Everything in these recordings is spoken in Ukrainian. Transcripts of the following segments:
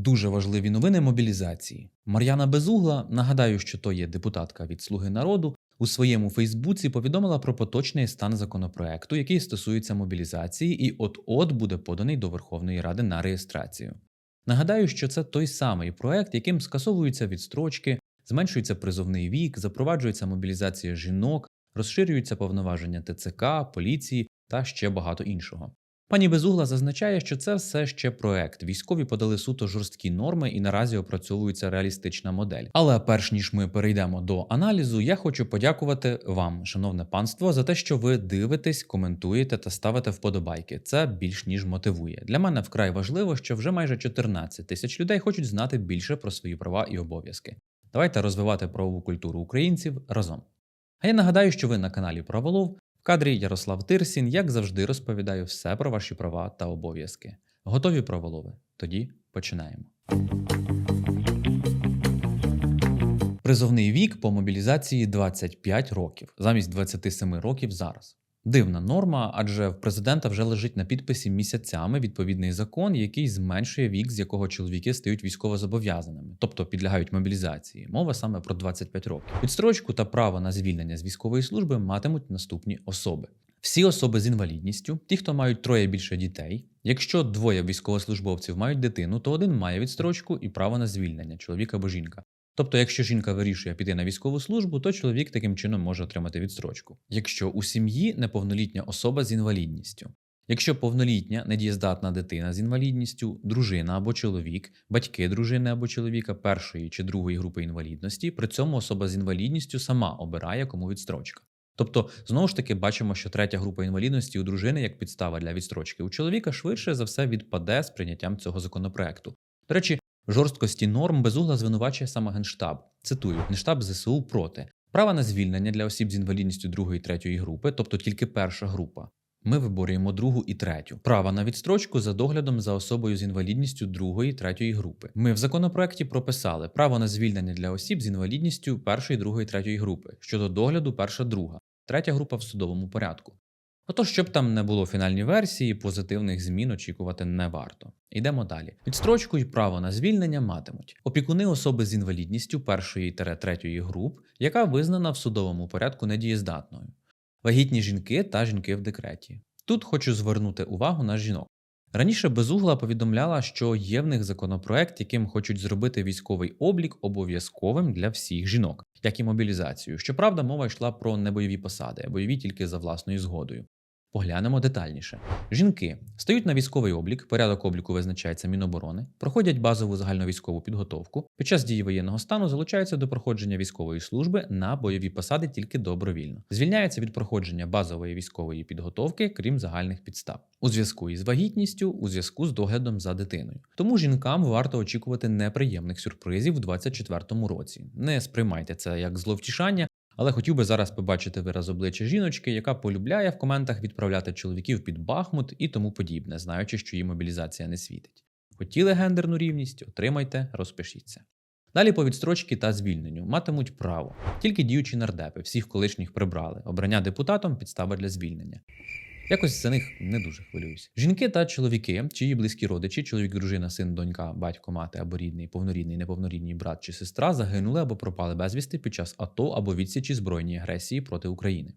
Дуже важливі новини мобілізації. Мар'яна Безугла, нагадаю, що то є депутатка від Слуги народу, у своєму Фейсбуці повідомила про поточний стан законопроекту, який стосується мобілізації, і от-от буде поданий до Верховної Ради на реєстрацію. Нагадаю, що це той самий проект, яким скасовуються відстрочки, зменшується призовний вік, запроваджується мобілізація жінок, розширюються повноваження ТЦК, поліції та ще багато іншого. Пані Безугла зазначає, що це все ще проект. Військові подали суто жорсткі норми і наразі опрацьовується реалістична модель. Але перш ніж ми перейдемо до аналізу, я хочу подякувати вам, шановне панство, за те, що ви дивитесь, коментуєте та ставите вподобайки. Це більш ніж мотивує. Для мене вкрай важливо, що вже майже 14 тисяч людей хочуть знати більше про свої права і обов'язки. Давайте розвивати правову культуру українців разом. А я нагадаю, що ви на каналі Праволов. В кадрі Ярослав Тирсін, як завжди, розповідаю все про ваші права та обов'язки. Готові проволови? Тоді починаємо. Призовний вік по мобілізації 25 років замість 27 років зараз. Дивна норма, адже в президента вже лежить на підписі місяцями відповідний закон, який зменшує вік, з якого чоловіки стають військовозобов'язаними, тобто підлягають мобілізації. Мова саме про 25 років. Відстрочку та право на звільнення з військової служби матимуть наступні особи. Всі особи з інвалідністю, ті, хто мають троє більше дітей. Якщо двоє військовослужбовців мають дитину, то один має відстрочку і право на звільнення, чоловік або жінка. Тобто, якщо жінка вирішує піти на військову службу, то чоловік таким чином може отримати відстрочку. Якщо у сім'ї неповнолітня особа з інвалідністю. Якщо повнолітня недієздатна дитина з інвалідністю, дружина або чоловік, батьки дружини або чоловіка першої чи другої групи інвалідності, при цьому особа з інвалідністю сама обирає кому відстрочка. Тобто, знову ж таки, бачимо, що третя група інвалідності у дружини як підстава для відстрочки у чоловіка швидше за все відпаде з прийняттям цього законопроекту. До речі, жорсткості норм безугла звинувачує саме Генштаб. Цитую: Генштаб ЗСУ проти права на звільнення для осіб з інвалідністю другої третьої групи, тобто тільки перша група. Ми виборюємо другу і третю. Право на відстрочку за доглядом за особою з інвалідністю другої третьої групи. Ми в законопроекті прописали право на звільнення для осіб з інвалідністю першої, другої, третьої групи щодо догляду перша друга, третя група в судовому порядку. Отож, щоб там не було фінальні версії, позитивних змін очікувати не варто. Йдемо далі. Відстрочку і право на звільнення матимуть опікуни особи з інвалідністю першої та третьої груп, яка визнана в судовому порядку недієздатною, вагітні жінки та жінки в декреті. Тут хочу звернути увагу на жінок. Раніше Безугла повідомляла, що є в них законопроект, яким хочуть зробити військовий облік обов'язковим для всіх жінок, як і мобілізацію. Щоправда, мова йшла про небойові посади, бойові тільки за власною згодою. Поглянемо детальніше. Жінки стають на військовий облік, порядок обліку визначається Міноборони, проходять базову загальновійськову підготовку. Під час дії воєнного стану залучаються до проходження військової служби на бойові посади тільки добровільно. Звільняються від проходження базової військової підготовки, крім загальних підстав, у зв'язку із вагітністю, у зв'язку з доглядом за дитиною. Тому жінкам варто очікувати неприємних сюрпризів у 2024 році. Не сприймайте це як зловтішання. Але хотів би зараз побачити вираз обличчя жіночки, яка полюбляє в коментах відправляти чоловіків під Бахмут і тому подібне, знаючи, що її мобілізація не світить. Хотіли гендерну рівність, отримайте, розпишіться. Далі по відстрочці та звільненню матимуть право. Тільки діючі нардепи, всіх колишніх прибрали. Обрання депутатом підстава для звільнення. Якось за них не дуже хвилююсь. Жінки та чоловіки, чиї близькі родичі, чоловік, дружина, син, донька, батько, мати або рідний, повнорідний, неповнорідний брат чи сестра загинули або пропали безвісти під час АТО або відсічі збройної агресії проти України.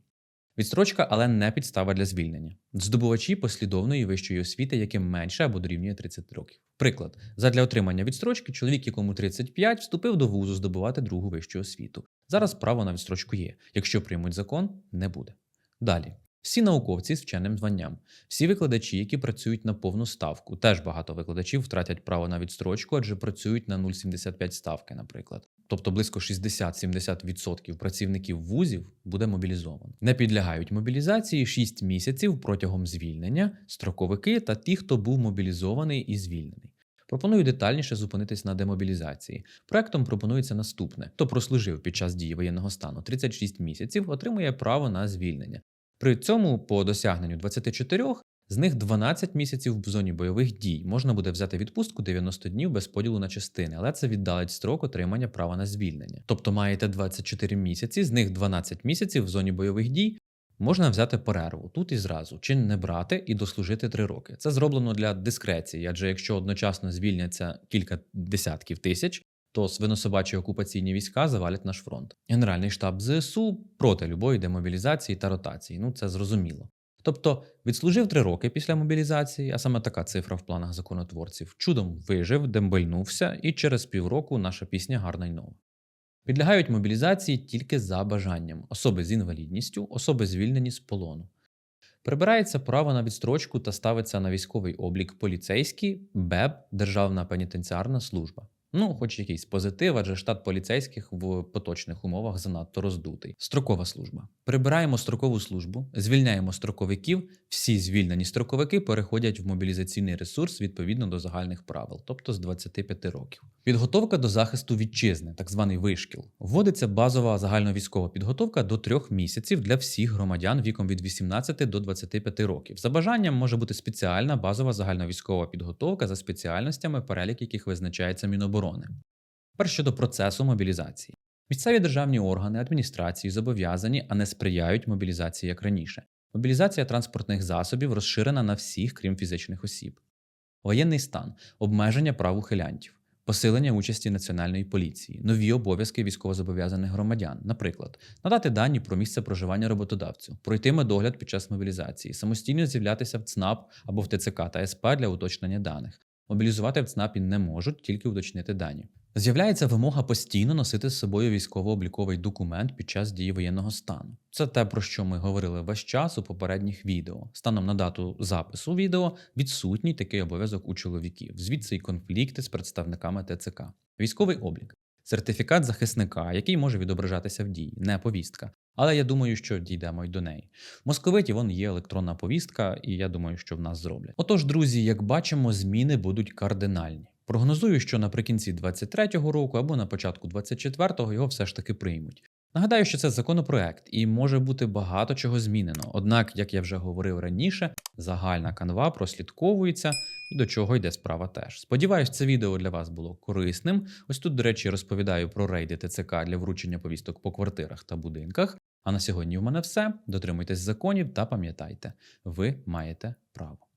Відстрочка, але не підстава для звільнення. Здобувачі послідовної вищої освіти, яким менше або дорівнює 30 років. Приклад, задля отримання відстрочки чоловік, якому 35, вступив до вузу здобувати другу вищу освіту. Зараз право на відстрочку є. Якщо приймуть закон, не буде. Далі. Всі науковці з вченим званням, всі викладачі, які працюють на повну ставку. Теж багато викладачів втратять право на відстрочку, адже працюють на 0,75 ставки, наприклад. Тобто близько 60-70% працівників вузів буде мобілізовано. Не підлягають мобілізації 6 місяців протягом звільнення, строковики та ті, хто був мобілізований і звільнений. Пропоную детальніше зупинитись на демобілізації. Проектом пропонується наступне: хто прослужив під час дії воєнного стану 36 місяців, отримує право на звільнення. При цьому по досягненню 24 з них 12 місяців в зоні бойових дій можна буде взяти відпустку 90 днів без поділу на частини, але це віддалить строк отримання права на звільнення. Тобто маєте 24 місяці, з них 12 місяців в зоні бойових дій. Можна взяти перерву тут і зразу, чи не брати і дослужити три роки. Це зроблено для дискреції, адже якщо одночасно звільняться кілька десятків тисяч, то свинособачі окупаційні війська завалять наш фронт. Генеральний штаб ЗСУ проти любої демобілізації та ротації. Ну це зрозуміло. Тобто відслужив три роки після мобілізації, а саме така цифра в планах законотворців, чудом вижив, дембельнувся, і через півроку наша пісня гарна й нова. Підлягають мобілізації тільки за бажанням особи з інвалідністю, особи звільнені з полону. Прибирається право на відстрочку та ставиться на військовий облік поліцейський, БЕБ, Державна пенітенціарна служба. Ну, хоч якийсь позитив, адже штат поліцейських в поточних умовах занадто роздутий. Строкова служба. Прибираємо строкову службу, звільняємо строковиків. Всі звільнені строковики переходять в мобілізаційний ресурс відповідно до загальних правил, тобто з 25 років. Підготовка до захисту вітчизни, так званий вишкіл. Вводиться базова загальновійськова підготовка до трьох місяців для всіх громадян віком від 18 до 25 років. За бажанням може бути спеціальна базова загальновійськова підготовка за спеціальностями, перелік яких визначається Міноборони. Тепер щодо процесу мобілізації. Місцеві державні органи адміністрації зобов'язані, а не сприяють мобілізації як раніше. Мобілізація транспортних засобів розширена на всіх, крім фізичних осіб. Воєнний стан, обмеження прав ухилянтів, посилення участі національної поліції, нові обов'язки військовозобов'язаних громадян, наприклад, надати дані про місце проживання роботодавцю, пройти медогляд під час мобілізації, самостійно з'являтися в ЦНАП або в ТЦК та СП для уточнення даних. Мобілізувати в ЦНАПі не можуть, тільки уточнити дані. З'являється вимога постійно носити з собою військово-обліковий документ під час дії воєнного стану. Це те, про що ми говорили весь час у попередніх відео. Станом на дату запису відео відсутній такий обов'язок у чоловіків. Звідси й конфлікти з представниками ТЦК. Військовий облік. Сертифікат захисника, який може відображатися в дії, не повістка. Але я думаю, що дійдемо й до неї. В московиті вон є електронна повістка, і я думаю, що в нас зроблять. Отож, друзі, як бачимо, зміни будуть кардинальні. Прогнозую, що наприкінці 23-го року або на початку 24-го його все ж таки приймуть. Нагадаю, що це законопроект і може бути багато чого змінено. Однак, як я вже говорив раніше, загальна канва прослідковується і до чого йде справа теж. Сподіваюсь, це відео для вас було корисним. Ось тут, до речі, розповідаю про рейди ТЦК для вручення повісток по квартирах та будинках. А на сьогодні в мене все. Дотримуйтесь законів та пам'ятайте, ви маєте право.